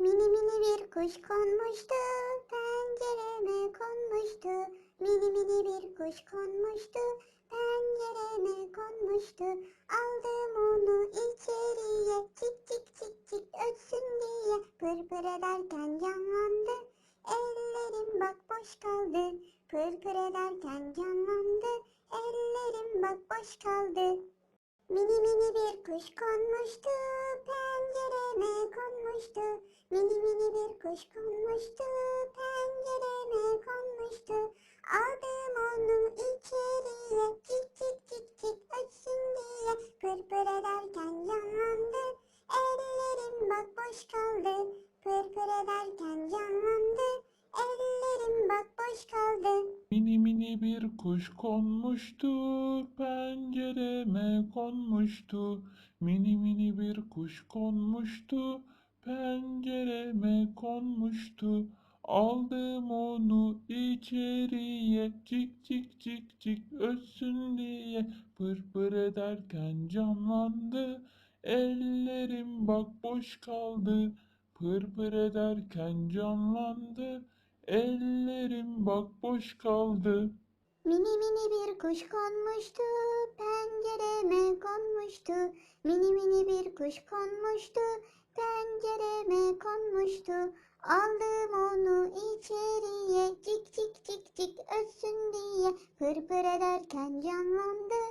Mini mini bir kuş konmuştu, pencereme konmuştu. Mini mini bir kuş konmuştu, pencereme konmuştu. Aldım onu içeriye, cik cik cik cik ötsün diye. Pır pır ederken canlandı, ellerim bak boş kaldı. Pır pır ederken canlandı, ellerim bak boş kaldı. Mini mini bir kuş konmuştu, pencereme konmuştu. Mini mini bir kuş konmuştu, pencereme konmuştu. Aldım onu içeriye, cik cik cik cik ötsün diye. Pır pır ederken canlandı, ellerim bak boş kaldı. Pır pır ederken canlandı, ellerim bak boş kaldı. Mini mini bir kuş konmuştu, pencereme konmuştu. Mini mini bir kuş konmuştu, pencereme konmuştu. Aldım onu içeriye, cik cik cik cik ötsün diye. Pır pır ederken canlandı, ellerim bak boş kaldı. Pır pır ederken canlandı, ellerim bak boş kaldı. Mini mini bir kuş konmuştu, konmuştu. Mini mini bir kuş konmuştu, pencereme konmuştu. Aldım onu içeriye, cik cik cik cik ötsün diye. Pır pır ederken canlandı,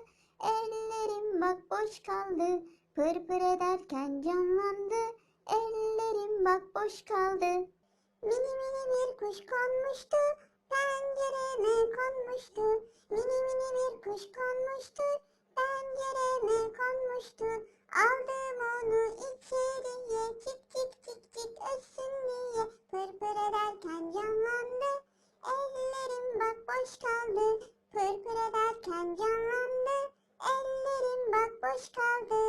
ellerim bak boş kaldı. Pır pır ederken canlandı, ellerim bak boş kaldı. Mini mini bir kuş konmuştu, pencereme konmuştu. Mini mini bir kuş konmuştu, pencereme konmuştu. Aldım onu içeriye, cik cik cik cik ötsün diye. Pır pır ederken canlandı, ellerim bak boş kaldı. Pır pır ederken canlandı, ellerim bak boş kaldı.